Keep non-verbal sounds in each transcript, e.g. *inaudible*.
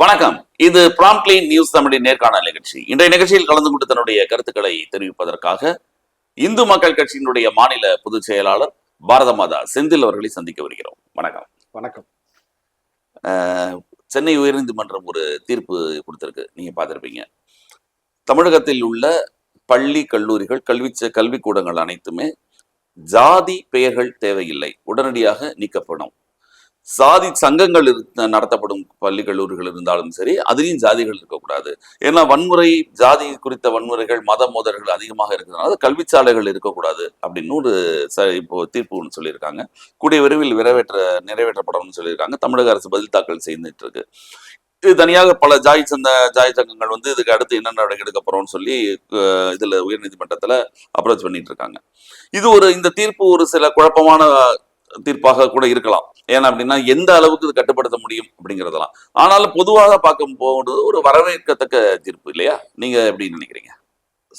வணக்கம். இது promptly news தமிழின் நேர்காணல் நிகழ்ச்சி. இன்றைய நிகழ்ச்சியில் கலந்து கொண்டு தன்னுடைய கருத்துக்களை தெரிவிப்பதற்காக இந்து மக்கள் கட்சியினுடைய மாநில பொதுச் செயலாளர் பாரத மாதா செந்தில் அவர்களை சந்திக்க வருகிறோம். வணக்கம். வணக்கம். சென்னை உயர்நீதிமன்றம் ஒரு தீர்ப்பு கொடுத்திருக்கு. நீங்க பார்த்திருப்பீங்க. தமிழகத்தில் உள்ள பள்ளி கல்லூரிகள் கல்வி கல்விக்கூடங்கள் அனைத்துமே ஜாதி பெயர்கள் தேவையில்லை. உடனடியாக நீக்கப்படும். சாதி சங்கங்கள் நடத்தப்படும் பள்ளி கல்லூரிகள் இருந்தாலும் சரி அதுலேயும் ஜாதிகள் இருக்கக்கூடாது. ஏன்னா வன்முறை ஜாதி குறித்த வன்முறைகள் மத மோதல்கள் அதிகமாக இருக்கிறதுனால கல்விச்சாலைகள் இருக்கக்கூடாது அப்படின்னு ஒரு ச இப்போ தீர்ப்பு ஒன்று சொல்லியிருக்காங்க. கூடிய விரைவில் நிறைவேற்ற நிறைவேற்றப்படும்னு சொல்லியிருக்காங்க. தமிழக அரசு பதில் தாக்கல் செய்துட்டு இருக்கு இது தனியாக பல ஜாய் சந்த ஜாய் சங்கங்கள் வந்து இதுக்கு அடுத்து என்ன நடவடிக்கை எடுக்க போறோம்னு சொல்லி இதில் இதுல உயர்நீதிமன்றத்துல அப்ரோச் பண்ணிட்டு இருக்காங்க இது ஒரு இந்த தீர்ப்பு ஒரு சில குழப்பமான தீர்ப்பாக கூட இருக்கலாம். ஏன்னா அப்படின்னா எந்த அளவுக்கு இது கட்டுப்படுத்த முடியும் அப்படிங்கிறதெல்லாம். ஆனாலும் பொதுவாக பார்க்கும் போது ஒரு வரவேற்கத்தக்க தீர்ப்பு இல்லையா? நீங்க எப்படி நினைக்கிறீங்க?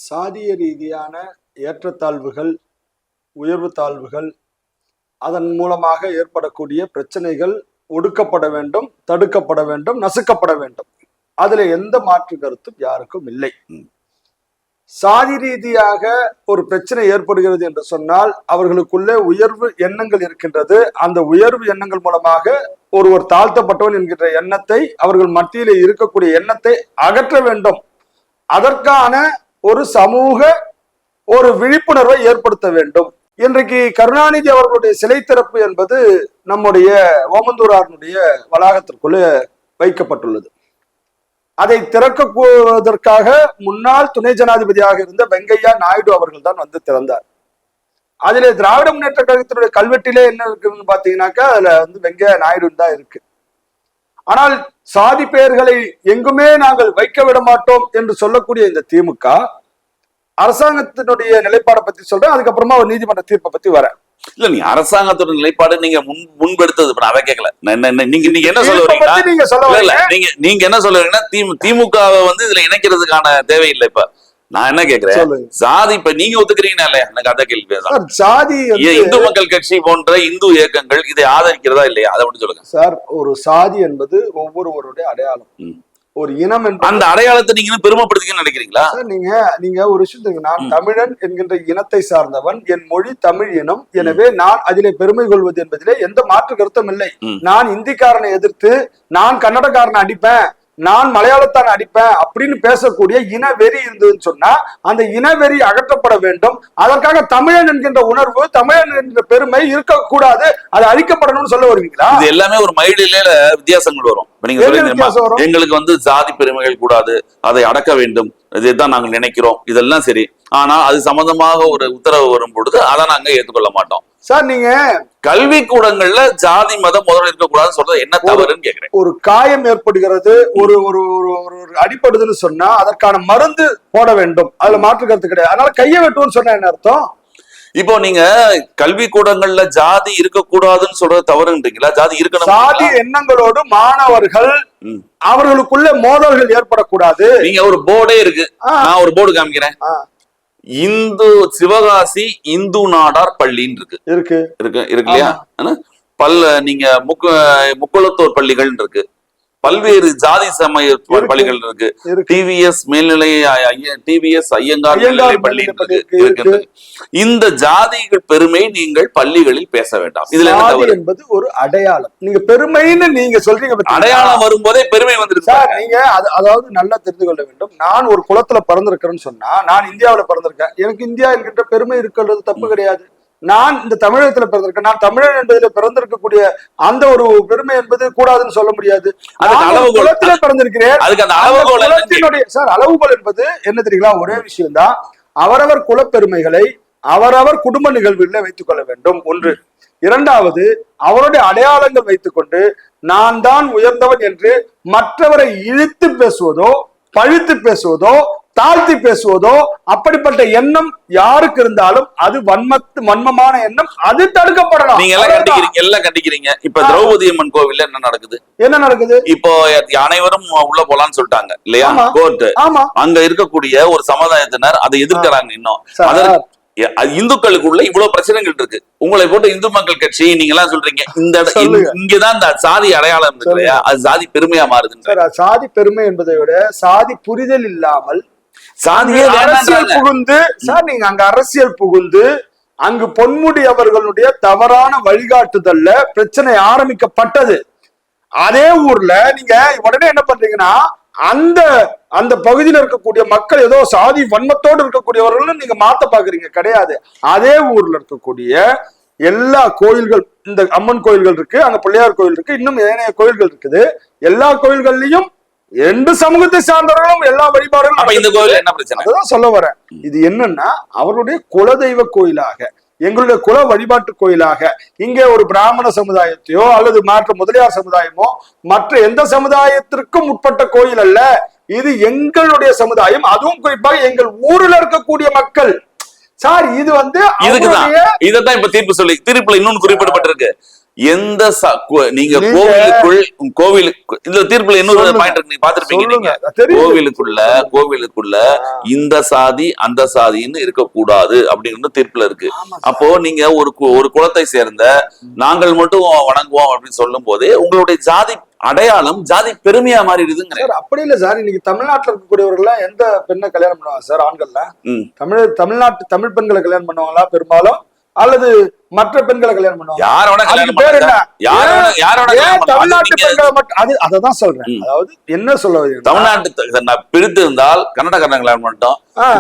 சாதிய ரீதியான ஏற்றத்தாழ்வுகள் உயர்வு தாழ்வுகள் அதன் மூலமாக ஏற்படக்கூடிய பிரச்சனைகள் ஒடுக்கப்பட வேண்டும் தடுக்கப்பட வேண்டும் நசுக்கப்பட வேண்டும். அதுல எந்த மாற்று கருத்தும் யாருக்கும் இல்லை. சாதி ரீதியாக ஒரு பிரச்சனை ஏற்படுகிறது என்று சொன்னால் அவர்களுக்குள்ளே உயர்வு எண்ணங்கள் இருக்கின்றது. அந்த உயர்வு எண்ணங்கள் மூலமாக ஒருவர் தாழ்த்தப்பட்டவன் என்கின்ற எண்ணத்தை அவர்கள் மத்தியிலே இருக்கக்கூடிய எண்ணத்தை அகற்ற வேண்டும். அதற்கான ஒரு சமூக ஒரு விழிப்புணர்வை ஏற்படுத்த வேண்டும். இன்றைக்கு கருணாநிதி அவர்களுடைய சிலை திறப்பு என்பது நம்முடைய ஓமந்தூராரனுடைய வளாகத்திற்குள்ளே வைக்கப்பட்டுள்ளது. அதை திறக்குவதற்காக முன்னாள் துணை ஜனாதிபதியாக இருந்த வெங்கையா நாயுடு அவர்கள் தான் வந்து திறந்தார். அதுல திராவிட முன்னேற்ற கழகத்தினுடைய கல்வெட்டிலே என்ன இருக்குன்னு பாத்தீங்கன்னாக்கா அதுல வந்து வெங்கையா நாயுடு தான் இருக்கு. ஆனால் சாதி பெயர்களை எங்குமே நாங்கள் வைக்க விட மாட்டோம் என்று சொல்லக்கூடிய இந்த திமுக அரசாங்கத்தினுடைய நிலைப்பாடை பத்தி சொல்றேன். அதுக்கப்புறமா ஒரு நீதிமன்ற தீர்ப்பை பத்தி வரேன். இல்ல நீ அரசாங்கத்தோட நிலைப்பாடு நீங்க முன் முன்பெடுத்தது இப்ப நான் அதை கேட்கல நீங்க நீங்க என்ன சொல்ல வரீங்கன்னா நீங்க நீங்க என்ன சொல்ல வரீங்கன்னா திமு திமுகவை வந்து இதுல இணைக்கிறதுக்கான தேவையில்லை இப்ப. நான் என்ன கேக்குறேன்? சாதி இப்ப நீங்க ஒத்துக்கிறீங்களா இல்லையா? எனக்கு அந்த கேள்வி ஜாதி வந்து இந்து மக்கள் கட்சி போன்ற இந்து இயக்கங்கள் இதை ஆதரிக்கிறதா இல்லையா? அதை மட்டும் சொல்லுங்க. சார் ஒரு சாதி என்பது ஒவ்வொருவருடைய அடையாளம். ஒரு இனம் என்பது அந்த அடையாளத்தை நீங்க இன்னும் பெருமைப்படுத்திக்கணும்னு நினைக்கிறீங்களா? நீங்க நீங்க ஒரு விஷயத்துக்கு நான். தமிழன் என்கின்ற இனத்தை சார்ந்தவன் என் மொழி தமிழ் இனம். எனவே நான் அதிலே பெருமை கொள்வது என்பதிலே எந்த மாற்று கருத்தும் இல்லை. நான் இந்திக்காரனை எதிர்த்து நான் கன்னடக்காரனை அடிப்பேன். நான் மலையாளத்தான அடிப்பேன் அப்படின்னு பேசக்கூடிய இன வெறி இருந்ததுன்னு சொன்னா அந்த இனவெறி அகற்றப்பட வேண்டும். அதற்காக தமிழன் என்கின்ற உணர்வு தமிழன் என்கின்ற பெருமை இருக்கக்கூடாது. அது அழிக்கப்படணும்னு சொல்ல வருவீங்களா? இது எல்லாமே ஒரு மைடில வித்தியாசங்கள் வரும். நீங்க வரும்? எங்களுக்கு வந்து ஜாதி பெருமைகள் கூடாது. அதை அடக்க வேண்டும். இதுதான் நாங்கள் நினைக்கிறோம். இதெல்லாம் சரி. ஆனா அது சம்பந்தமாக ஒரு உத்தரவு வரும் பொழுது அதை நாங்க ஏற்றுக்கொள்ள மாட்டோம். சார் நீங்க கல்வி கூடங்கள்ல ஜாதி மதம் முதல்ல இருக்கக்கூடாதுன்னு சொல்றது என்ன தவறுன்னு கேக்குறேன். ஒரு காயம் ஏற்படுகிறது ஒரு ஒரு ஒரு அடிப்படுதுன்னு சொன்னா அதற்கான மருந்து போட வேண்டும். அதுல மாற்று கருத்து கிடையாது. அதனால கையை வெட்டுவோம்னு சொன்னா என்ன அர்த்தம்? இப்போ நீங்க கல்வி கூடங்கள்ல ஜாதி இருக்கக்கூடாதுன்னு சொல்றது தவறுன்றீங்களா? ஜாதி இருக்கணும் எண்ணங்களோடு மாணவர்கள். அவர்களுக்குள்ள மோதல்கள் ஏற்படக்கூடாது. நீங்க ஒரு போர்டே இருக்கு. நான் ஒரு போர்டு காமிக்கிறேன். இந்து சிவகாசி இந்து நாடார் பள்ளின்னு இருக்கு. இருக்கு. இருக்கு இருக்கு இல்லையா? பல்ல நீங்க முக்கு முக்குளத்தோர் பள்ளிகள் இருக்கு. பல்வேறு ஜாதி சமய. பள்ளிகள் இருக்கு டிவிஎஸ் மேல்நிலை டிவிஎஸ் ஐயங்கார் மேல்நிலை பள்ளி மேல்நிலை இருக்கு இருக்கு. இருக்கு. இந்த ஜாதிகள் பெருமை நீங்கள் பள்ளிகளில் பேச வேண்டாம் இதுல என்பது ஒரு அடையாளம் நீங்க பெருமைன்னு நீங்க சொல்றீங்க? அடையாளம் வரும்போதே பெருமை வந்துருக்கு சார் நீங்க அது அதாவது நல்லா தெரிந்து கொள்ள வேண்டும் நான் ஒரு குலத்துல பிறந்திருக்கிறேன்னு சொன்னா நான் இந்தியாவுல பிறந்திருக்கேன் எனக்கு இந்தியா என்கின்ற பெருமை இருக்கிறது தப்பு கிடையாது நான் இந்த தமிழகத்துல பிறந்திருக்கேன். நான் தமிழன் என்பதில் பிறந்திருக்கக்கூடிய அந்த ஒரு பெருமை என்பது கூடாதுன்னு சொல்ல முடியாது. குலத்திலே பிறந்திருக்கிறேன். சார் அளவுகோல் என்பது என்ன தெரியுங்களா? ஒரே விஷயம்தான் அவரவர் குலப்பெருமைகளை அவரவர் குடும்ப நிகழ்வுகளில் வைத்துக் கொள்ள வேண்டும். ஒன்று. இரண்டாவது அவருடைய அடையாளங்கள் வைத்துக்கொண்டு நான் தான் உயர்ந்தவன் என்று மற்றவரை இழுத்து பேசுவதோ பழித்து பேசுவதோ தாழ்த்தி பேசுவதோ அப்படிப்பட்ட எண்ணம் யாருக்கு இருந்தாலும் அது வன்மத்து வன்மமான எண்ணம் அது தடுக்கப்படலாம். நீங்க எல்லாம். கண்டிக்கிறீங்க எல்லாம் கண்டிக்கிறீங்க. இப்ப. திரௌபதி அம்மன் கோவில்ல என்ன நடக்குது? என்ன நடக்குது? இப்போ அனைவரும் உள்ள போலான்னு சொல்லிட்டாங்க இல்லையா. கோர்ட் ஆமா. அங்க இருக்கக்கூடிய ஒரு சமுதாயத்தினர் அதை எதிர்க்கிறாங்க இன்னும். அது இந்துக்களுக்குள்ள இவ்வளவு பிரச்சனைகள் இருக்கு. உங்களை போட்டு இந்து மக்கள் கட்சி நீங்க எல்லாம் சொல்றீங்க? இந்த. இங்கதான் இந்த சாதி அடையாளம் இருக்கு இல்லையா? அது சாதி பெருமையா அது சாதி பெருமை என்பதை விட சாதி புரிதல் இல்லாமல் சாதியே அரசியல் புகுந்து சார் நீங்க அங்க அரசியல் புகுந்து அங்கு பொன்முடி அவர்களுடைய தவறான வழிகாட்டுதல்ல பிரச்சனை ஆரம்பிக்கப்பட்டது. அதே ஊர்ல நீங்க உடனே என்ன பண்றீங்கன்னா அந்த அந்த பகுதியில இருக்கக்கூடிய மக்கள் ஏதோ சாதி வன்மத்தோடு இருக்கக்கூடியவர்களும் நீங்க மாத்த பாக்குறீங்க. கிடையாது. அதே ஊர்ல இருக்கக்கூடிய எல்லா கோயில்கள் இந்த அம்மன் கோயில்கள் இருக்கு அங்க பிள்ளையார் கோயில் இருக்கு இன்னும் ஏனைய கோயில்கள் இருக்குது. எல்லா கோயில்கள்லயும் ரெண்டு சமூகத்தை சார்ந்தவர்களும் எல்லா வழிபாடுகளும் இந்த கோயில் என்ன பிரச்சனை? அதுதான் சொல்ல வரேன். இது என்னன்னா அவருடைய குலதெய்வ கோயிலாக எங்களுடைய குல வழிபாட்டு கோயிலாக இங்கே ஒரு பிராமண சமுதாயத்தையோ அல்லது மாற்ற முதலியார் சமுதாயமோ மற்ற எந்த சமுதாயத்திற்கும் உட்பட்ட கோயில் அல்ல. இது எங்களுடைய சமுதாயம். அதுவும் குறிப்பாக எங்கள் ஊரில் இருக்கக்கூடிய மக்கள். சார் இது வந்து அவருடைய இதத்தான் இப்ப தீர்ப்பு சொல்லி தீர்ப்புல இன்னொன்னு குறிப்பிடப்பட்டிருக்கு. எந்த நீங்க கோவிலுக்குள் கோவிலுக்கு இந்த தீர்ப்புல இன்னொரு. பாயிண்ட் இருக்கு. நீங்க பாத்திருப்பீங்க நீங்க. கோவிலுக்குள்ள கோவிலுக்குள்ள இந்த சாதி அந்த சாதின்னு இருக்கக்கூடாது அப்படிங்கிறது தீர்ப்புல இருக்கு. அப்போ நீங்க ஒரு ஒரு குலத்தை சேர்ந்த நாங்கள் மட்டும் வணங்குவோம் அப்படின்னு சொல்லும் போதே உங்களுடைய ஜாதி அடையாளம் ஜாதி பெருமையா மாறிடுதுங்கிற. சார் அப்படி இல்ல சார். இன்னைக்கு தமிழ்நாட்டுல இருக்கக்கூடியவர்கள் எந்த பெண்ணை கல்யாணம் பண்ணுவாங்க சார்? ஆண்கள்ல. தமிழ் தமிழ்நாட்டு தமிழ் பெண்களை கல்யாணம் பண்ணுவாங்களா? பெரும்பாலும் அல்லது மற்ற பெண்களை கல்யாணம் பண்ணுவாங்க. யார வேணா அதுக்கு கல்யாணம் பேர் என்ன? யார வேணா யார வேணா ஏன் கல்யாணம் பண்ணலாம். அது தமிழ்நாட்டு பெண்களை மட்டும் அது அததான் சொல்றேன். அதாவது என்ன சொல்ல தமிழ்நாட்டு நான் பிடித்திருந்தால் கர்நாடகாரன் கல்யாணம் பண்ணிட்டோம்.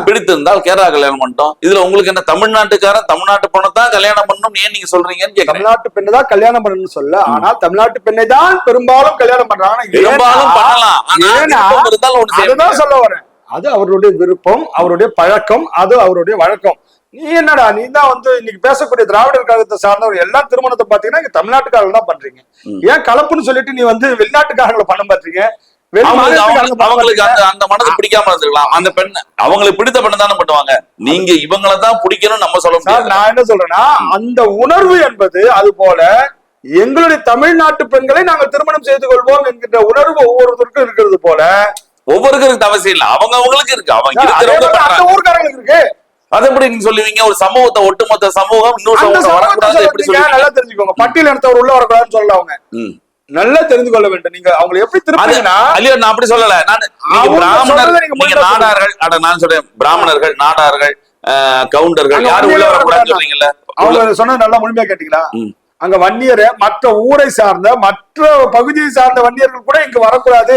பிடித்திருந்தால் கேரளா கல்யாணம் பண்ணிட்டோம். இதுல உங்களுக்கு என்ன தமிழ்நாட்டுக்காரன் தமிழ்நாட்டு பொண்ணை தான் கல்யாணம் பண்ணணும் ஏன் நீங்க சொல்றீங்கன்னு தமிழ்நாட்டு பெண்ணை தான் கல்யாணம் பண்ணணும்னு சொல்ல. ஆனால் தமிழ்நாட்டு பெண்ணை தான் பெரும்பாலும் கல்யாணம் பண்றாங்க பெரும்பாலும் பண்ணலாம். ஏன்னா, அதுதான். சொல்ல வரேன். அது அவருடைய விருப்பம் அவருடைய பழக்கம் அது அவருடைய வழக்கம். நீ என்னடா நீ தான் வந்து இன்னைக்கு பேசக்கூடிய திராவிடர் கழகத்தை சார்ந்தவர் எல்லா திருமணத்தை பாத்தீங்கன்னா இங்க தமிழ்நாட்டுக்காரங்க தான் பண்றீங்க. ஏன் கலப்புன்னு சொல்லிட்டு நீ வந்து வெளிநாட்டுக்காரங்களை பண்ண பாத்தீங்க அவங்களுக்கு. அந்த அந்த மனது பிடிக்காம இருந்திருக்கலாம். அந்த பெண் அவங்களுக்கு பிடித்த பெண்ணை தானே பண்ணுவாங்க. நீங்க இவங்கள தான் பிடிக்கணும் நம்ம சொல்ல முடியாது. நான் என்ன சொல்றேன்னா அந்த உணர்வு என்பது அது போல எங்களுடைய தமிழ்நாட்டு பெண்களை நாங்கள் திருமணம் செய்து கொள்வோம் என்கின்ற உணர்வு ஒவ்வொருத்தருக்கும் இருக்கிறது போல ஒவ்வொருத்தருக்கு அவசியம் இல்ல. அவங்க அவங்களுக்கு இருக்கு. அவங்க ஊர்க்காரங்களுக்கு இருக்கு. அது எப்படி நீங்க சொல்லுவீங்க? ஒரு சமூகத்தை ஒட்டுமொத்த சமூகம் இன்னொரு சமூகத்தை வரக்கூடாது எப்படி சொல்லுவீங்க? நல்லா தெரிஞ்சுக்கோங்க. பட்டியல் இனத்தவர் உள்ள வரக்கூடாதுன்னு சொல்லல அவங்க. நல்லா தெரிந்து கொள்ள வேண்டும். நீங்க அவங்களை எப்படி திருப்பிங்கன்னா அல்லையோ நான் அப்படி சொல்லல. நான் நீங்க அவங்க பிராமணர் சொல்றதை நீங்க நாடார்கள். அட நான் சொல்றேன். பிராமணர்கள் நாடார்கள் கவுண்டர்கள் யாரும் உள்ள வரக்கூடாதுன்னு வரக்கூடாது. சொல்றீங்கல்ல? அவங்க சொன்னது நல்லா முழுமையா கேட்டீங்களா. அங்க வன்னியரை மற்ற ஊரை சார்ந்த மற்ற பகுதியை சார்ந்த வன்னியர்கள் கூட இங்க வரக்கூடாது.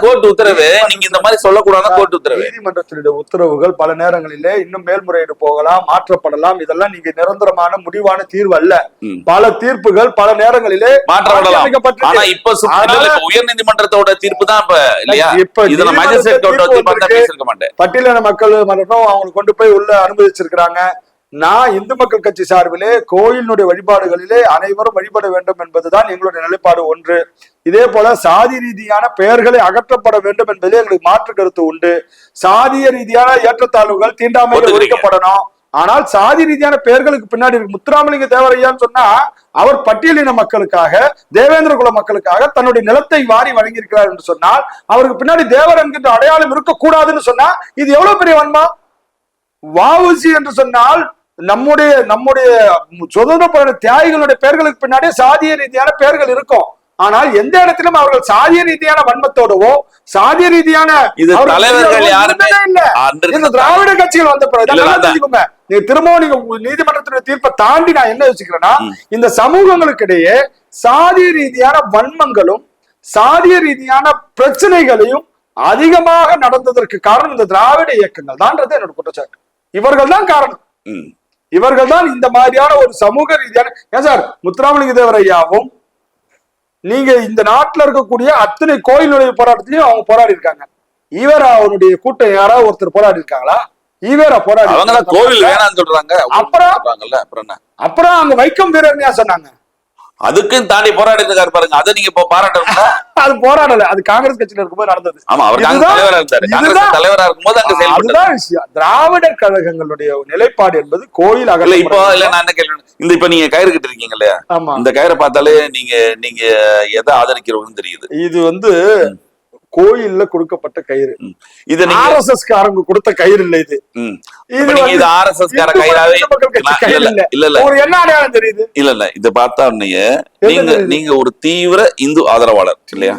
கோர்ட் உத்தரவு. நீங்க- இந்த மாதிரி சொல்லக்கூடாது கோர்ட் உத்தரவு. நீதிமன்றத்தினுடைய உத்தரவுகள் பல நேரங்களிலே இன்னும் மேல்முறையீடு போகலாம் மாற்றப்படலாம். இதெல்லாம் நீங்க நிரந்தரமான முடிவான தீர்வு அல்ல. பல தீர்ப்புகள் பல நேரங்களிலே மாற்றப்படலாம். ஆனா இப்ப உயர் நீதிமன்றத்தோட தீர்ப்பு தான் இப்ப இல்லையா? இப்ப இதை நான் நீதிமன்றத்துல மேஜிஸ்ட்ரேட் பட்டியலின மக்கள் மன்றம் அவங்க கொண்டு போய் உள்ள அனுமதிச்சிருக்கிறாங்க. நான் இந்து மக்கள் கட்சி சார்பிலே கோயிலினுடைய வழிபாடுகளிலே அனைவரும் வழிபட வேண்டும் என்பதுதான் எங்களுடைய நிலைப்பாடு ஒன்று. இதே போல சாதி ரீதியான பெயர்களை அகற்றப்பட வேண்டும் என்பதிலே எங்களுக்கு மாற்று கருத்து உண்டு. சாதிய ரீதியான ஏற்றத்தாழ்வுகள் தீண்டாமைகள் ஒத்துக்கிறீங்க. ஒழிக்கப்படணும். ஆனால் சாதி ரீதியான பெயர்களுக்கு பின்னாடி முத்துராமலிங்க தேவரையான்னு சொன்னா அவர் பட்டியலின மக்களுக்காக தேவேந்திர குல மக்களுக்காக தன்னுடைய நிலத்தை வாரி வழங்கியிருக்கிறார் என்று சொன்னால் அவருக்கு பின்னாடி தேவர் என்கின்ற அடையாளம் இருக்கக்கூடாதுன்னு சொன்னா இது எவ்வளவு பெரிய வன்மா வாவுசி என்று சொன்னால் நம்முடைய நம்முடைய சுதந்திர போராட்ட தியாகிகளுடைய பெயர்களுக்கு பின்னாடி சாதிய ரீதியான பெயர்கள் இருக்கும். ஆனால் எந்த இடத்திலும் அவர்கள் சாதிய ரீதியான வன்மத்தோடவோ சாதிய ரீதியான இது அவர்கள் தலைவர்கள் இருந்ததே யாருமே இல்ல. அன்று இந்த திராவிட கட்சிகள் வந்த பிறகு நீங்க திரும்பவும் நீங்க நீதிமன்றத்தினுடைய தீர்ப்பை தாண்டி நான் என்ன யோசிக்கிறேன்னா. இந்த சமூகங்களுக்கு இடையே சாதிய ரீதியான வன்மங்களும் சாதிய ரீதியான பிரச்சனைகளையும் அதிகமாக நடந்ததற்கு காரணம் இந்த திராவிட இயக்கங்கள் தான்ன்றது என்னோட குற்றச்சாட்டு. இவர்கள் தான் காரணம். இவர்கள் தான் இந்த மாதிரியான ஒரு சமூக ரீதியான ஏன் சார்? முத்துராமலிங்க தேவர் ஐயாவும் நீங்க இந்த நாட்டுல இருக்கக்கூடிய அத்தனை கோயில் நுழைவு போராட்டத்திலையும் அவங்க போராடி இருக்காங்க. ஈவேரா அவருடைய கூட்டம் யாராவது ஒருத்தர் போராடி இருக்காங்களா? ஈவேரா போராடி கோவில் வேணாம்னு சொல்றாங்க. அப்புறம்? அப்புறம் அங்க வைக்கம் வீரர்னு ஏன் சொன்னாங்க? அதுக்கும் தாண்டி போராடி இருக்காரு பாருங்க. அதை நீங்க இப்போ பாராட்டணும்ல? *laughs* அது போராடல. அது காங்கிரஸ் கட்சியில இருக்கும்போது நடந்தது. ஆமா அவர் தலைவரா இருந்தாரு. காங்கிரஸ் தலைவரா இருக்கும்போது அங்க அதுதான் விஷயம். திராவிடர் கழகங்களுடைய நிலைப்பாடு என்பது கோயில் அகல இப்போ இல்ல நான் என்ன கேள்வி இந்த இப்ப நீங்க கயிறு கிட்ட இருக்கீங்க இல்லையா இந்த கயிறை பார்த்தாலே நீங்க நீங்க எதை ஆதரிக்கிறவங்கன்னு தெரியுது. இது வந்து கோயில்ல கொடுக்கப்பட்ட கயிறு. இத ஆர் எஸ் எஸ் காரங்க கொடுத்த கயிறு இல்ல இது. இது வந்து இது ஆர்எஸ்எஸ் கார இந்து கையிலாவே இந்து மக்கள் கட்சி நான்- கயிறு இல்ல. இல்ல ஒரு என்ன அடையாளம் தெரியுது? இல்ல இல்ல. இத பார்த்தா நீங்க? நீங்க ஒரு தீவிர இந்து ஆதரவாளர் இல்லையா?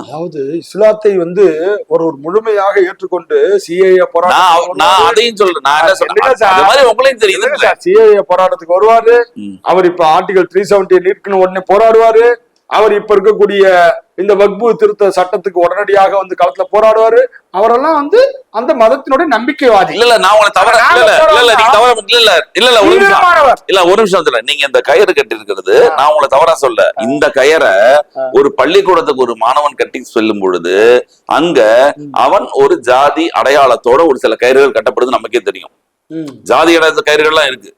அதாவது இஸ்லாத்தை வந்து ஒரு ஒரு முழுமையாக ஏற்றுக்கொண்டு நான் போராட்டம் நான் அதையும் சொல்றேன் நான் என்ன சொல்றேன் உங்களையும் தெரியுது சிஏ போராட்டத்துக்கு வருவாரு. அவர் இப்ப ஆர்டிகல் த்ரீ செவன்டி நீட்னு உடனே போராடுவாரு. அவர் இப்ப இருக்கக்கூடிய இந்த வக்பு திருத்த சட்டத்துக்கு உடனடியாக வந்து களத்துல போராடுவாரு. அவரெல்லாம் வந்து அந்த மதத்தினுடைய நம்பிக்கைவாதி. இல்ல இல்ல நான் உங்களை தவற இல்ல இல்ல இல்ல இல்ல நீங்க தவற இல்ல இல்ல இல்ல இல்ல ஒரு நிமிஷம். இல்ல ஒரு நிமிஷம் இல்ல நீங்க இந்த கயிறு கட்டி இருக்கிறது நான் உங்களை தவறா சொல்ல. இந்த கயிறை ஒரு பள்ளிக்கூடத்துக்கு ஒரு மாணவன் கட்டி செல்லும் பொழுது அங்க அவன் ஒரு ஜாதி அடையாளத்தோட ஒரு சில கயிறுகள் கட்டப்படுது நமக்கே தெரியும். ஜாதி அடையாள கயிறுகள்லாம் இருக்கு.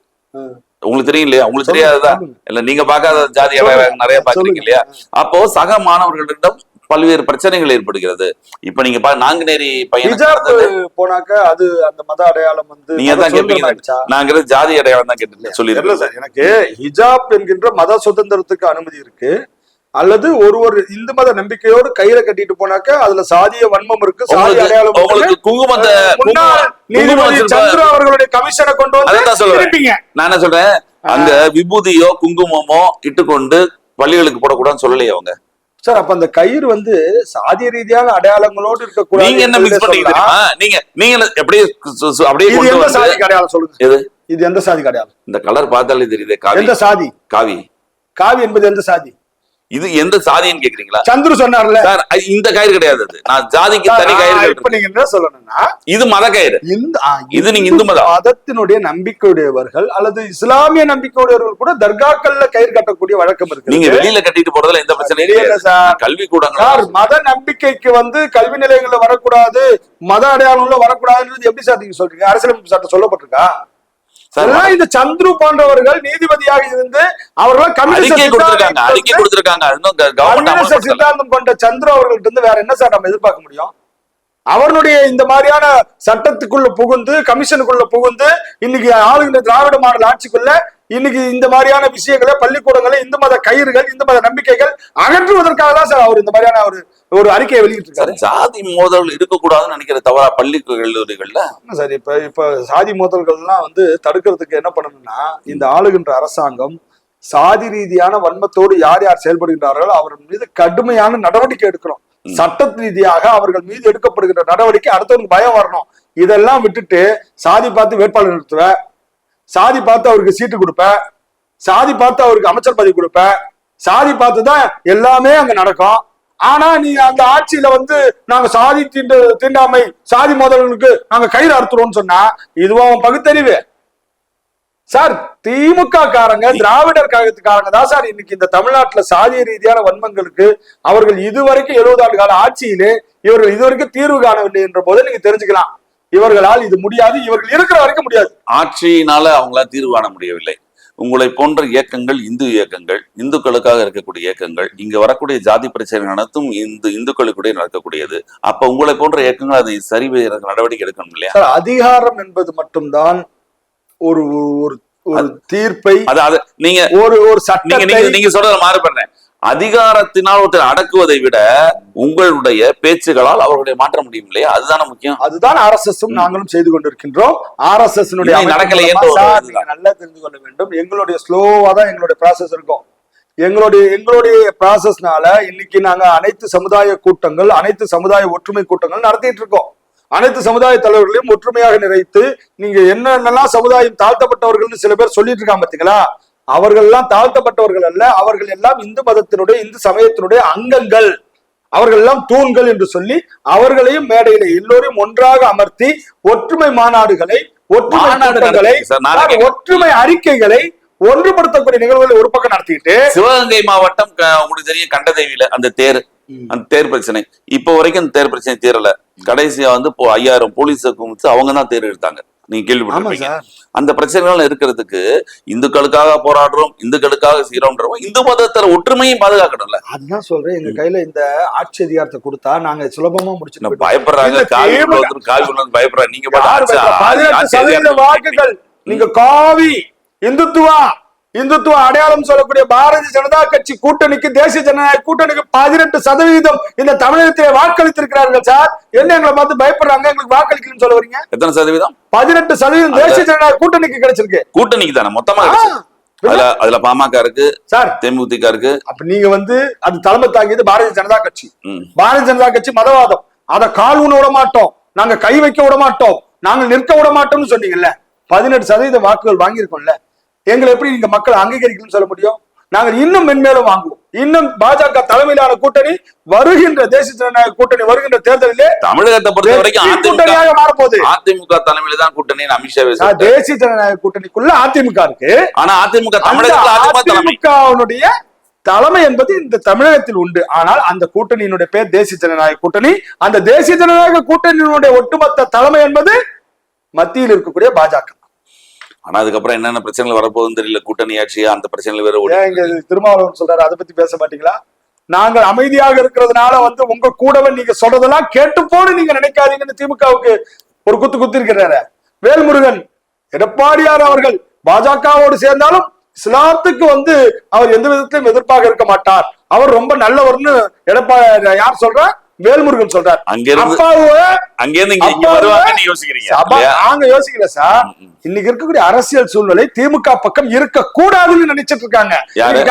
உங்களுக்கு தெரியும் இல்லையா? உங்களுக்கு தெரியாததா. இல்ல நீங்க பார்க்காத ஜாதி நிறைய பாக்குறீங்க இல்லையா? அப்போ சக மாணவர்களிடம் பல்வேறு பிரச்சனைகள் ஏற்படுகிறது. இப்ப நீங்க பா நாங்குநேரி பையன் போனாக்க அது அந்த மத அடையாளம் வந்து நீங்க தான் ஆயிடுச்சா? நாங்கிறது ஜாதி அடையாளம் தான் கேட்டு சார் எனக்கு ஹிஜாப் என்கின்ற மத சுதந்திரத்துக்கு அனுமதி இருக்கு. அல்லது ஒரு ஒரு இந்து மத நம்பிக்கையோடு கையில கட்டிட்டு போனாக்க அதுல சாதிய வன்மம் இருக்கு சாதி அடையாளம் நீதிபதி சந்திர அவர்களுடைய கமிஷனை கொண்டு வந்து. நான் என்ன சொல்றேன்? அங்க விபூதியோ குங்குமமோ இட்டுக்கொண்டு பள்ளிகளுக்கு போடக்கூடாதுன்னு சொல்லலையே அவங்க. சார் அப்ப அந்த கயிறு வந்து சாதிய ரீதியான அடையாளங்களோடு இருக்கக்கூடாது நீங்க என்ன மிக்ஸ் பண்ணீங்க நீங்க நீங்க அப்படியே அப்படியே சாதிக்கு அடையாளம் சொல்லுங்க? எது? இது எந்த சாதிக்கு அடையாளம்? இந்த கலர் பார்த்தாலே தெரியுது காவி. எந்த சாதி? காவி. காவி என்பது எந்த சாதி? இது எந்த சாதின்னு கேக்குறீங்களா? சந்துரு சொன்னார்ல. சார் இந்த கயிறு கிடையாது. அது நான் ஜாதிக்கு தனி கயிறு இப்ப. நீங்க என்ன சொல்லணும்னா இது மத கயிறு. இது நீங்க இந்து மதம். மதத்தினுடைய நம்பிக்கையுடையவர்கள் அல்லது இஸ்லாமிய நம்பிக்கையுடையவர்கள் கூட தர்காக்கள்ல கயிறு கட்டக்கூடிய வழக்கம் இருக்கு நீங்க வெளியில கட்டிட்டு போறதுல எந்த பிரச்சனையும் தெரியல கிடையாது. சார். கல்வி சார் கூடங்கள் மத நம்பிக்கைக்கு வந்து கல்வி நிலையங்கள்ல வரக்கூடாது மத அடையாளம்ல வரக்கூடாதுன்றது எப்படி சார் நீங்க சொல்றீங்க? அரசியலமைப்பு சட்டம் சொல்லப்பட்டிருக்கா? சார் இந்த சந்துரு போன்றவர்கள் நீதிபதியாக இருந்து அவர்கள் கம்யூனிஸ்ட் சித்தாந்தம் கொண்ட சந்திர அவர்கள்ட்ட இருந்து வேற என்ன சார் நம்ம எதிர்பார்க்க முடியும்? அவர்களுடைய இந்த மாதிரியான சட்டத்துக்குள்ள புகுந்து கமிஷனுக்குள்ள புகுந்து இன்னைக்கு ஆளுகின்ற திராவிட மாடல் ஆட்சிக்குள்ள இன்னைக்கு இந்த மாதிரியான விஷயங்களை பள்ளிக்கூடங்களை இந்து மத கயிறுகள் இந்து மத நம்பிக்கைகள் அகற்றுவதற்காக தான் சார் அவர் இந்த மாதிரியான ஒரு ஒரு அறிக்கையை வெளியிட்டு சார் இருக்காரு ஜாதி மோதல் இருக்கக்கூடாதுன்னு நினைக்கிற தவறா பள்ளி கல்லூரிகள்ல சார் இப்ப இப்ப சாதி மோதல்கள்லாம் வந்து தடுக்கிறதுக்கு என்ன பண்ணணும்னா இந்த ஆளுகின்ற அரசாங்கம் சாதி ரீதியான வன்மத்தோடு யார் யார் செயல்படுகின்றார்களோ அவர்கள் மீது கடுமையான நடவடிக்கை எடுக்கணும். சட்ட ரீதியாக அவர்கள் மீது எடுக்கப்படுகின்ற நடவடிக்கை அடுத்தவனுக்கு பயம் வரணும். இதெல்லாம் விட்டுட்டு சாதி பார்த்து வேட்பாளர் நிறுத்துவ. சாதி பார்த்து அவருக்கு சீட்டு கொடுப்ப. சாதி பார்த்து அவருக்கு அமைச்சர் பதவி கொடுப்ப. சாதி பார்த்து தான் எல்லாமே அங்க நடக்கும். ஆனா நீ அந்த ஆட்சியில வந்து நாங்க சாதி தீண்டு தீண்டாமை சாதி மோதல்களுக்கு நாங்க கயிறு அறுத்துறோம்னு சொன்னா இதுவும் அவன் பகுத்தறிவு. சார் திமுக காரங்க திராவிடர் கழகத்துக்காரங்க தான் சார் இன்னைக்கு இந்த தமிழ்நாட்டுல சாதிய ரீதியான வன்மங்களுக்கு அவர்கள் இதுவரைக்கும் எழுபது ஆண்டு கால ஆட்சியிலே இவர்கள் இதுவரைக்கும் தீர்வு காணவில்லை என்ற போது நீங்க தெரிஞ்சுக்கலாம். இவர்களால் இது முடியாது இவர்கள் இருக்கிற வரைக்கும் முடியாது. ஆட்சியினால அவங்களால தீர்வு காண முடியவில்லை. உங்களை போன்ற இயக்கங்கள் இந்து இயக்கங்கள் இந்துக்களுக்காக இருக்கக்கூடிய இயக்கங்கள் இங்க வரக்கூடிய ஜாதி பிரச்சனை அனைத்தும் இந்து இந்துக்களுக்குடைய நடக்கக்கூடியது. அப்ப உங்களை போன்ற இயக்கங்கள் அதை சரி நடவடிக்கை எடுக்கணும் இல்லையா? அதிகாரம் என்பது மட்டும்தான் ஒரு ஒரு ஒரு தீர்ப்பை அது அது நீங்க ஒரு ஒரு சட்டத்தை நீங்க நீங்க சொல்றத மாறு பண்ணேன் அதிகாரத்தினால் ஒருத்தர் அடக்குவதை விட உங்களுடைய பேச்சுகளால் அவர்களுடைய மாற்ற முடியும் இல்லையா? அதுதானே முக்கியம். அதுதான் ஆர்எஸ்எஸ் நாங்களும் செய்து கொண்டிருக்கின்றோம். என்ற ஒரு இதுதான். நீங்க நல்லா தெரிந்து கொள்ள வேண்டும். எங்களுடைய ஸ்லோவா தான் எங்களுடைய ப்ராசஸ் இருக்கும். எங்களுடைய எங்களுடைய ப்ராசஸ்னால இன்னைக்கு நாங்க அனைத்து சமுதாய கூட்டங்கள் அனைத்து சமுதாய ஒற்றுமை கூட்டங்கள் நடத்திட்டு இருக்கோம். அனைத்து சமுதாய தலைவர்களையும் ஒற்றுமையாக நிறைத்து நீங்க என்னென்னலாம் சமுதாயம் தாழ்த்தப்பட்டவர்கள்னு சில பேர் சொல்லிட்டு இருக்காங்க பாத்தீங்களா அவர்கள் எல்லாம் தாழ்த்தப்பட்டவர்கள் அல்ல அவர்கள் எல்லாம் இந்து மதத்தினுடைய இந்து சமயத்தினுடைய அங்கங்கள் அவர்கள் எல்லாம் தூண்கள் என்று சொல்லி அவர்களையும் மேடையில எல்லோரையும் ஒன்றாக அமர்த்தி ஒற்றுமை மாநாடுகளை ஒற்றுமை. ஒற்றுமை அறிக்கைகளை ஒன்றுபடுத்தக்கூடிய நிகழ்வுகளை ஒரு பக்கம் நடத்திட்டு சிவகங்கை மாவட்டம் உங்களுக்கு தெரியும் கண்டதேவியில அந்த தேர் அந்த தேர் பிரச்சனை. இப்போ வரைக்கும் அந்த தேர் பிரச்சனை தீரல. கடைசியா வந்து இப்போ ஐயாயிரம் போலீஸை குமிச்சு அவங்க தான் தேர் எடுத்தாங்க. நீங்க கேள்விப்பட்டிருப்பீங்க. அந்த பிரச்சனைகள் இருக்கிறதுக்கு இந்துக்களுக்காக போராடுறோம் இந்துக்களுக்காக செய்யறோம்ன்றோம் இந்து மதத்துல ஒற்றுமையும் பாதுகாக்கணும்ல. அதுதான் சொல்றேன். எங்க கையில இந்த ஆட்சி அதிகாரத்தை கொடுத்தா நாங்க சுலபமா போயிடுவோம். பயப்படுறாங்க. காவி பயப்படுறாங்க. நீங்க வாக்குகள். நீங்க காவி இந்துத்துவா இந்துத்துவ அடையாளம் சொல்லக்கூடிய பாரதிய ஜனதா கட்சி கூட்டணிக்கு தேசிய ஜனநாயக கூட்டணிக்கு பதினெட்டு சதவீதம் இந்த தமிழகத்திலே வாக்களித்திருக்கிறார்கள் சார். என்ன எங்களை பார்த்து பயப்படுறாங்க? எங்களுக்கு வாக்களிக்கணும்னு சொல்ல வரீங்க? எத்தனை சதவீதம்? பதினெட்டு சதவீதம் தேசிய ஜனநாயக கூட்டணிக்கு கிடைச்சிருக்கு. கூட்டணிக்கு தானே? மொத்தமா. அதுல அதுல பாமக இருக்கு சார். தேமுதிக இருக்கு. அப்ப நீங்க வந்து அது தலைமை தாங்கியது பாரதிய ஜனதா கட்சி. பாரதிய ஜனதா கட்சி மதவாதம். அத கால் ஊன விட மாட்டோம். நாங்க கை வைக்க விட மாட்டோம். நாங்க நிற்க விட மாட்டோம்னு சொன்னீங்கல்ல. பதினெட்டு சதவீத வாக்குகள் வாங்கியிருக்கோம்ல. எங்களை எப்படி நீங்க மக்கள் அங்கீகரிக்கணும்னு சொல்ல முடியும்? நாங்கள் இன்னும் மென்மேலும் வாங்குவோம். இன்னும் பாஜக தலைமையிலான கூட்டணி வருகின்ற தேசிய ஜனநாயக கூட்டணி வருகின்ற தேர்தலிலே தமிழகத்தை பொறுத்த வரைக்கும் கூட்டணியாக மாறப்போகுது. அதிமுக தலைமையில தான் கூட்டணின்னு அமித்ஷா தேசிய ஜனநாயக கூட்டணிக்குள்ள அதிமுக இருக்கு. ஆனா அதிமுக அந்த தமிழகத்துல அதிமுக தலைமை என்பது இந்த தமிழகத்தில் உண்டு. ஆனால் அந்த கூட்டணியினுடைய பேர் தேசிய ஜனநாயக கூட்டணி. அந்த தேசிய ஜனநாயக கூட்டணியினுடைய ஒட்டுமொத்த தலைமை என்பது மத்தியில் இருக்கக்கூடிய பாஜக. ஆனா அதுக்கப்புறம் என்னென்ன பிரச்சனைகள் வரப்போகுதுன்னு தெரியல. கூட்டணி ஆட்சி அந்த பிரச்சனைகள் வேற இங்க திருமாவளவன் சொல்றாரு அதை பத்தி பேச மாட்டீங்களா? நாங்கள் அமைதியாக இருக்கிறதுனால வந்து உங்க கூடவே நீங்க சொல்றதெல்லாம் கேட்டு போன்னு நீங்க நினைக்காதீங்கன்னு திமுகவுக்கு ஒரு குத்து குத்து இருக்கிறாரு. வேல்முருகன் எடப்பாடியார் அவர்கள் பாஜகவோடு சேர்ந்தாலும் இஸ்லாத்துக்கு வந்து அவர் எந்த விதத்திலும் எதிர்ப்பாக இருக்க மாட்டார். அவர் ரொம்ப நல்லவர்னு எடப்பாடி யார் சொல்றா? வேல்முருகன் சொல்றார். அங்க இருந்து அப்பாவை அங்க இருந்து இங்க இங்க வருவாங்கன்னு யோசிக்கிறீங்க? நாங்க யோசிக்கல சார். இன்னைக்கு இருக்கக்கூடிய அரசியல் சூழ்நிலை திமுக பக்கம் இருக்க கூடாதுன்னு நினைச்சிட்டு இருக்காங்க.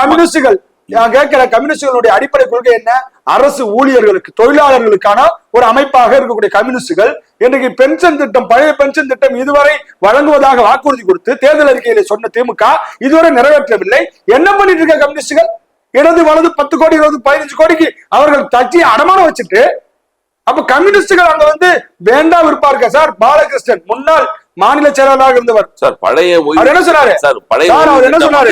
கம்யூனிஸ்டுகள் நான் கேட்கிற கம்யூனிஸ்டுகளுடைய அடிப்படை கொள்கை என்ன? அரசு ஊழியர்களுக்கு தொழிலாளர்களுக்கான ஒரு அமைப்பாக இருக்கக்கூடிய கம்யூனிஸ்டுகள் இன்றைக்கு பென்ஷன் திட்டம் பழைய பென்ஷன் திட்டம் இதுவரை வழங்குவதாக வாக்குறுதி கொடுத்து தேர்தல் அறிக்கையில சொன்ன திமுக இதுவரை நிறைவேற்றவில்லை. என்ன பண்ணிட்டு இருக்க கம்யூனிஸ்டுகள்? இடது வலது பத்து கோடி இருபது பதினஞ்சு கோடிக்கு அவர்கள் கட்சியை அடமானம் வச்சுட்டு அப்ப கம்யூனிஸ்டுகள் அங்க வந்து வேண்டாம் இருப்பாருக்க சார். பாலகிருஷ்ணன் முன்னாள் மாநில செயலாளராக இருந்தவர். சார் பழைய என்ன சொன்னாரு? சார் பழைய அவர் என்ன சொன்னாரு?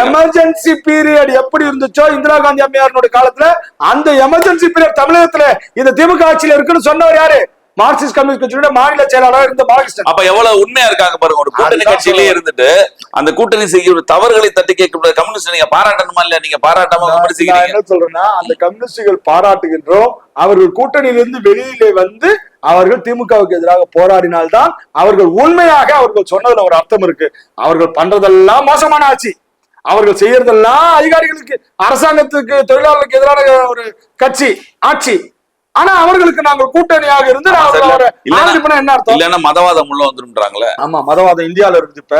எமர்ஜென்சி பீரியட் எப்படி இருந்துச்சோ இந்திரா காந்தி அம்மையாருடைய காலத்துல அந்த எமர்ஜென்சி பீரியட் தமிழகத்துல இந்த திமுக ஆட்சியில இருக்குன்னு சொன்னவர் யாரு? மார்க்சிஸ்ட் கம்யூனிஸ்ட் கட்சியோட மாநில செயலாளர் இருந்த பாலகிருஷ்ணன். அப்ப எவ்வளவு உண்மையா இருக்காங்க பாருங்க ஒரு கூட்டணி கட்சியிலே. இருந்துட்டு அந்த கூட்டணி செய்யும் தவறுகளை தட்டி கேட்கக்கூடிய கம்யூனிஸ்ட் நீங்க பாராட்டணுமா இல்ல நீங்க பாராட்டாம என்ன சொல்றேன்னா அந்த கம்யூனிஸ்டுகள் பாராட்டுகின்றோம். அவர்கள் கூட்டணியிலிருந்து வெளியிலே வந்து அவர்கள் திமுகவுக்கு எதிராக போராடினால்தான் அவர்கள் உண்மையாக அவர்கள் சொன்னதுல ஒரு அர்த்தம் இருக்கு. அவர்கள் பண்றதெல்லாம் மோசமான ஆட்சி. அவர்கள் செய்யறதெல்லாம் அதிகாரிகளுக்கு அரசாங்கத்துக்கு தொழிலாளர்களுக்கு எதிரான ஒரு கட்சி ஆட்சி. ஆனா அவர்களுக்கு நாங்கள் கூட்டணியாக இருந்து என்ன அர்த்தம்? இல்லன்னா மதவாதம் உள்ள வந்துருன்றாங்களே ஆமா மதவாதம் இந்தியால இருக்குது இப்ப.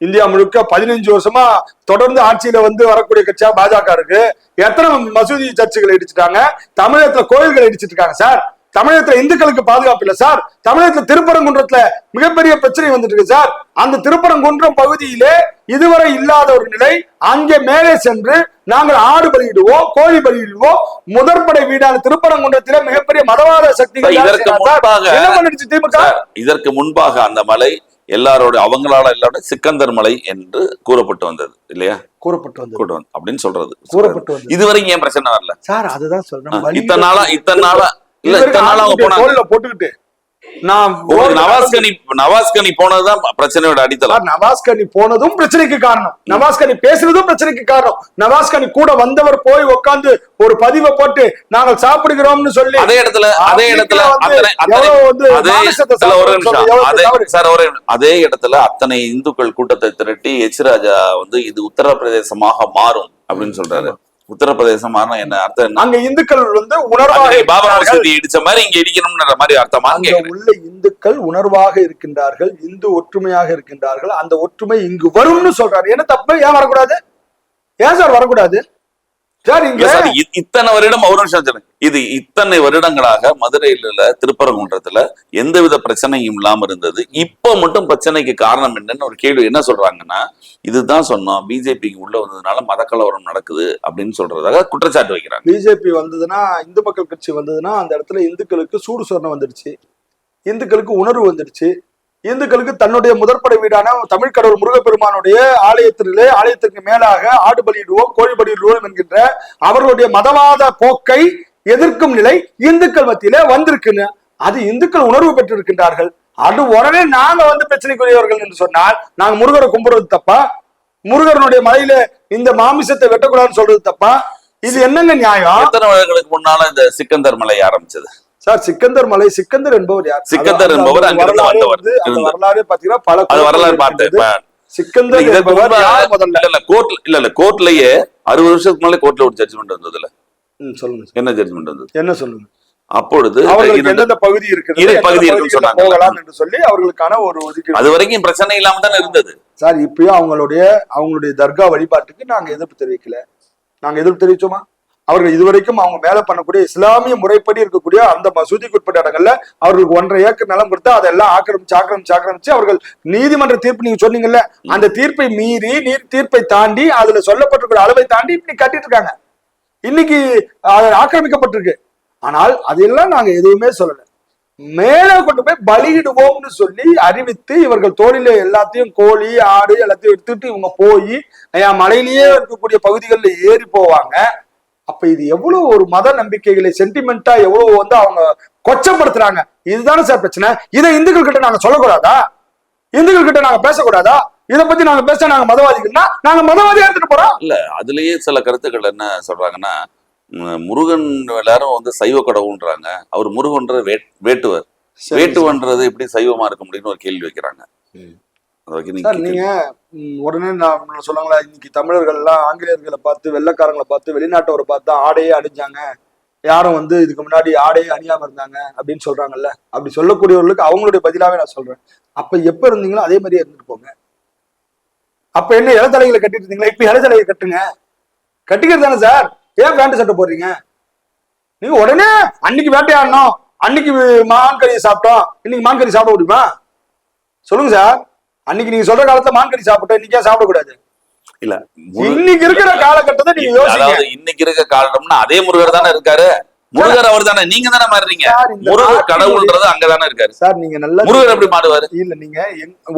இந்தியா முழுக்க பதினஞ்சு வருஷமா தொடர்ந்து ஆட்சியில வந்து வரக்கூடிய கட்சியா பாஜக இருக்கு. எத்தனை மசூதி சர்ச்சுகளை இடிச்சிட்டாங்க? தமிழகத்துல கோயில்களை இடிச்சிட்டு இருக்காங்க சார். தமிழகத்துல இந்துக்களுக்கு பாதுகாப்பு இல்ல சார். தமிழகத்துல திருப்பரங்குன்றத்துல மிகப்பெரிய பிரச்சனை வந்துட்டு இருக்கு சார். அந்த திருப்பரங்குன்றம் பகுதியிலே இதுவரை இல்லாத ஒரு நிலை அங்கே மேலே சென்று நாங்கள் ஆடு பலியிடுவோம் கோழி பலியிடுவோம். முதற்படை வீடான திருப்பரங்குன்றத்திலே மிகப்பெரிய மதவாத சக்திகள் இதற்கு? முன்பாக- திமுக? இதற்கு முன்பாக அந்த மலை எல்லாரோட அவங்களால எல்லாரோட சிக்கந்தர் மலை என்று கூறப்பட்டு வந்தது இல்லையா? கூறப்பட்டு வந்தது. அப்படின்னு சொல்றது. கூறப்பட்டு இதுவரைக்கும் ஏன் பிரச்சனை வரல? சார் அதுதான் சொல்றேன். இத்தனை நாளா இத்தனை நாளா இல்ல இதுவரைக்கும் இத்தனை நாளா அவங்க ஆட்சியை போனாங்க. தோல்ல போட்டுக்கிட்டு. நான் உங்களுக்கு நவாஸ்கனி நவாஸ்கனி போனதுதான் பிரச்சனையோட அடித்தளம். சார், நவாஸ்கனி போனதும் பிரச்சனைக்கு காரணம். நவாஸ்கனி பேசுனதும் பிரச்சனைக்கு காரணம். நவாஸ்கனி கூட வந்தவர் போய் உட்கார்ந்து ஒரு பதிவை போட்டு நாங்கள் சாப்பிடுகிறோம்னு சொல்லி அதே இடத்துல அதே இடத்துல அதே இடத்துல ஒரு நிமிஷம். அதே. சார் ஒரு அதே இடத்துல அத்தனை இந்துக்கள் கூட்டத்தை திரட்டி எச் ராஜா வந்து இது உத்தரப்பிரதேசமாக மாறும் அப்படின்னு சொல்றாரு. உத்தரப்பிரதேசம் என்ன அர்த்தம் அங்க இந்துக்கள் வந்து உணர்வாக. மசூதி இடிச்ச மாதிரி இங்க இடிக்கணும்ன்ற மாதிரி அர்த்தமா? அங்க. உள்ள இந்துக்கள் உணர்வாக இருக்கின்றார்கள் இந்து ஒற்றுமையாக இருக்கின்றார்கள் அந்த ஒற்றுமை இங்கு வரும்னு சொல்றாரு. என்ன தப்பு? ஏன் வரக்கூடாது? ஏன் சார் வரக்கூடாது? இத்தனை வருடம் ஒரு நிமிஷம். இது இத்தனை வருடங்களாக மதுரையில திருப்பரங்குன்றத்துல எந்தவித பிரச்சனையும் இல்லாம இருந்தது. இப்ப மட்டும் பிரச்சனைக்கு காரணம் என்னன்னு ஒரு கேள்வி. என்ன சொல்றாங்கன்னா இதுதான் சொன்னோம். பிஜேபிக்கு உள்ள வந்ததுனால மத கலவரம் நடக்குது அப்படின்னு சொல்றதாக குற்றச்சாட்டு வைக்கிறாங்க. பிஜேபி வந்ததுன்னா இந்து மக்கள் கட்சி வந்ததுன்னா அந்த இடத்துல இந்துக்களுக்கு சூடு சொர்ணம் வந்துடுச்சு. இந்துக்களுக்கு உணர்வு வந்துடுச்சு. இந்துக்களுக்கு தன்னுடைய முதற்படை வீடான தமிழ்கடவுள் முருகப்பெருமானுடைய ஆலயத்திலே ஆலயத்திற்கு மேலாக ஆடு பலியிடுவோம் கோழி பலியிடுவோம் என்கின்ற அவர்களுடைய மதவாத போக்கை எதிர்க்கும் நிலை இந்துக்கள் மத்தியிலே வந்திருக்குன்னு அது இந்துக்கள் உணர்வு பெற்றிருக்கின்றார்கள். அது உடனே நாங்க வந்து பிரச்சனைக்குரியவர்கள் என்று சொன்னால் நாங்க முருகரை கும்பிடுறது தப்பா? முருகனுடைய மலையில இந்த மாமிசத்தை வெட்டக்கூடாதுன்னு சொல்றது தப்பா? இது என்னங்க நியாயம்? எத்தனை வருடங்களுக்கு முன்னால இந்த சிக்கந்தர் மலை ஆரம்பிச்சது? சார் சிக்கந்தர் மலை சிக்கந்தர் என்பவர் யார்? சிக்கந்தர் என்பவர் அங்கிருந்து வந்தவர். வரலாறே பாத்தீங்கன்னா பல வரலாறு பார்த்தேன் சிக்கந்தர் என்பவர் யார்? முதல்ல இல்ல இல்ல கோர்ட்ல இல்ல இல்ல கோர்ட்லயே அறுபது வருஷத்துக்கு முன்னாலே கோர்ட்ல ஒரு ஜட்ஜ்மெண்ட் வந்ததுல. சொல்லுங்க. என்ன ஜட்ஜ்மெண்ட் வந்தது? என்ன சொல்லுங்க? அப்பொழுது எந்தெந்த பகுதி இருக்குது பகுதி இருக்குன்னு. போகலாம் என்று சொல்லி அவர்களுக்கான ஒரு ஒதுக்கீடு. அது வரைக்கும் பிரச்சனை இல்லாம தானே இருந்தது. சார் இப்பயும் அவங்களுடைய அவங்களுடைய தர்கா வழிபாட்டுக்கு நாங்க எதிர்ப்பு தெரிவிக்கல. நாங்க எதிர்ப்பு தெரிவிச்சோமா? அவர்கள் இதுவரைக்கும் அவங்க வேலை பண்ணக்கூடிய இஸ்லாமிய முறைப்படி இருக்கக்கூடிய அந்த மசூதிக்கு உட்பட்ட இடங்கள்ல அவர்களுக்கு ஒன்றரை ஏக்கர் நிலம் கொடுத்து அதெல்லாம் ஆக்கிரமிச்சு ஆக்கிரமிச்சு ஆக்கிரமிச்சு அவர்கள் நீதிமன்ற தீர்ப்பு நீங்க சொன்னீங்கல்ல அந்த தீர்ப்பை மீறி நீர் தீர்ப்பை தாண்டி அதுல சொல்லப்பட்டிருக்கிற அளவை தாண்டி இப்படி கட்டிட்டு இருக்காங்க. இன்னைக்கு அது ஆக்கிரமிக்கப்பட்டிருக்கு. ஆனால் அதெல்லாம் நாங்க எதுவுமே சொல்லல. மேலே கொண்டு போய் பலியிடுவோம்னு சொல்லி அறிவித்து இவர்கள் தோழில எல்லாத்தையும் கோழி ஆடு எல்லாத்தையும் எடுத்துட்டு இவங்க போய் மலையிலேயே இருக்கக்கூடிய பகுதிகளில் ஏறி போவாங்க. அப்ப இது எவ்வளவு ஒரு மத நம்பிக்கைகளை சென்டிமெண்டா எவ்வளவு வந்து அவங்க கொச்சப்படுத்துறாங்க. இதுதானே சார் பிரச்சனை? இதை இந்துக்கள் கிட்ட நாங்க சொல்லக்கூடாதா? இந்துக்கள் கிட்ட நாங்க பேசக்கூடாதா? இதை பத்தி நாங்க பேச நாங்க மதவாதிகள்னா நாங்க மதவாதியா எடுத்துட்டு போறோம். இல்ல அதுலயே சில கருத்துக்கள் என்ன சொல்றாங்கன்னா முருகன் எல்லாரும் வந்து சைவ கடவுள்ன்றாங்க. அவர் முருகன்ற வேட்- வேட்டுவர். வேட்டுவன்றது எப்படி சைவமா இருக்க முடியும்னு ஒரு கேள்வி வைக்கிறாங்க. சார் நீங்க உடனே நான் சொல்லுவாங்களா? இன்னைக்கு தமிழர்கள் எல்லாம் ஆங்கிலேயர்களை பார்த்து வெள்ளைக்காரங்களை பார்த்து வெளிநாட்டவரை பார்த்து தான் ஆடையே அணிஞ்சாங்க. யாரும் வந்து இதுக்கு முன்னாடி ஆடையே அணியாம இருந்தாங்க அப்படின்னு சொல்றாங்கல்ல. அப்படி சொல்லக்கூடியவர்களுக்கு அவங்களுடைய பதிலாவே நான் சொல்றேன். அப்ப எப்ப இருந்தீங்களோ அதே மாதிரியே இருந்துட்டு போங்க. அப்ப என்ன இளத்தலைகளை கட்டிட்டு இருந்தீங்களா இப்ப இளத்தலையை கட்டுங்க. கட்டிக்கிறது தானே சார்? ஏன் பேண்ட் சட்டை போடுறீங்க? நீங்க உடனே அன்னைக்கு வேட்டையாடணும் அன்னைக்கு மான் கறி சாப்பிட்டோம். இன்னைக்கு மான் கறி சாப்பிட முடியுமா? சொல்லுங்க சார். அன்னைக்கு நீங்க சொல்ற காலத்துல மான் கறி சாப்பிட்டோம் இன்னைக்கு சாப்பிடக்கூடாது? இல்ல இன்னைக்கு இருக்கிற காலகட்டத்தை நீங்க யோசிங்க. இன்னைக்கு இருக்க காரணம்னா அதே முருகர் தானே இருக்காரு? முருகர் அவர் தானே. நீங்க தானே மாறுறீங்க. முருகர் கடவுள்ன்றது அங்கதானே இருக்காரு. சார் நீங்க நல்லா முருகர் எப்படி மாறுவாரு? இல்ல நீங்க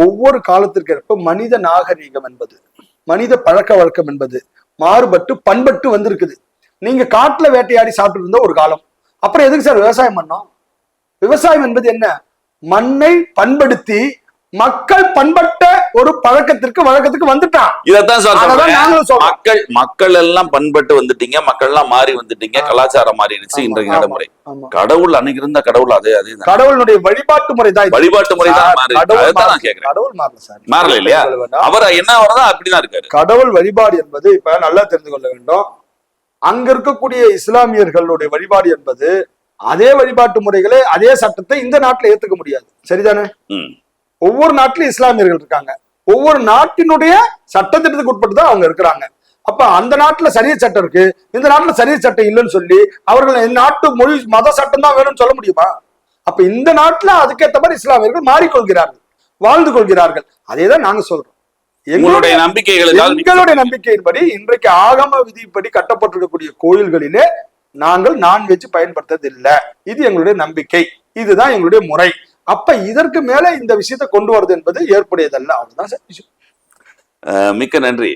ஒவ்வொரு காலத்திற்கு மனித நாகரீகம் என்பது மனித பழக்க வழக்கம் என்பது மாறுபட்டு பண்பட்டு வந்திருக்குது. நீங்க காட்டுல வேட்டையாடி சாப்பிட்டு இருந்த ஒரு காலம். அப்புறம் எதுக்கு சார் விவசாயம் பண்ணோம்? விவசாயம் என்பது என்ன? மண்ணை பண்படுத்தி மக்கள் பண்பட்ட ஒரு பழக்கத்திற்கு வழக்கத்துக்கு வந்துட்டான். இதத்தான் சார் மக்கள் மக்கள் எல்லாம் பண்பட்டு வந்துட்டீங்க மக்கள் எல்லாம் மாறி வந்துட்டீங்க. கலாச்சாரம் மாறிடுச்சு ஆமா, நடைமுறை. கடவுள் அன்னைக்கு இருந்த கடவுள் அதே அதே கடவுளுடைய வழிபாட்டு முறை தான். வழிபாட்டு முறை தான் கடவுள் மாறல. மாறல சார். மாறல இல்லையா? அவர் என்ன வரதோ அப்படிதான் இருக்காரு. கடவுள் வழிபாடு என்பது இப்ப நல்லா தெரிந்து கொள்ள வேண்டும். அங்க இருக்கக்கூடிய இஸ்லாமியர்களுடைய வழிபாடு என்பது அதே வழிபாட்டு முறைகளை அதே சட்டத்தை இந்த நாட்டுல ஏத்துக்க முடியாது. சரிதானே. ஒவ்வொரு நாட்டிலும் இஸ்லாமியர்கள் இருக்காங்க. ஒவ்வொரு நாட்டினுடைய சட்டத்திட்டத்துக்கு உட்பட்டு தான் அவங்க இருக்கிறாங்க. அப்ப அந்த நாட்டுல சரிய சட்டம் இருக்கு. இந்த நாட்டுல சரிய சட்டம் இல்லைன்னு சொல்லி அவர்கள் இந்த நாட்டு மொழி மத சட்டம் தான் வேணும்னு சொல்ல முடியுமா? அப்ப இந்த நாட்டுல அதுக்கேற்ற மாதிரி இஸ்லாமியர்கள் மாறிக்கொள்கிறார்கள் வாழ்ந்து கொள்கிறார்கள். அதே தான் நாங்க சொல்றோம். எங்களுடைய நம்பிக்கைகளுக்காக எங்களுடைய நம்பிக்கையின்படி இன்றைக்கு ஆகம விதிப்படி கட்டப்பட்டிருக்கக்கூடிய கோயில்களிலே நாங்கள் நான்வெஜ் பயன்படுத்துறதில்லை இது எங்களுடைய நம்பிக்கை. இதுதான் எங்களுடைய முறை. அப்ப இதற்கு மேல இந்த விஷயத்தை கொண்டு வருது என்பது ஏற்புடையதல்ல. அவ்வளவுதான் சார். மிக்க நன்றி.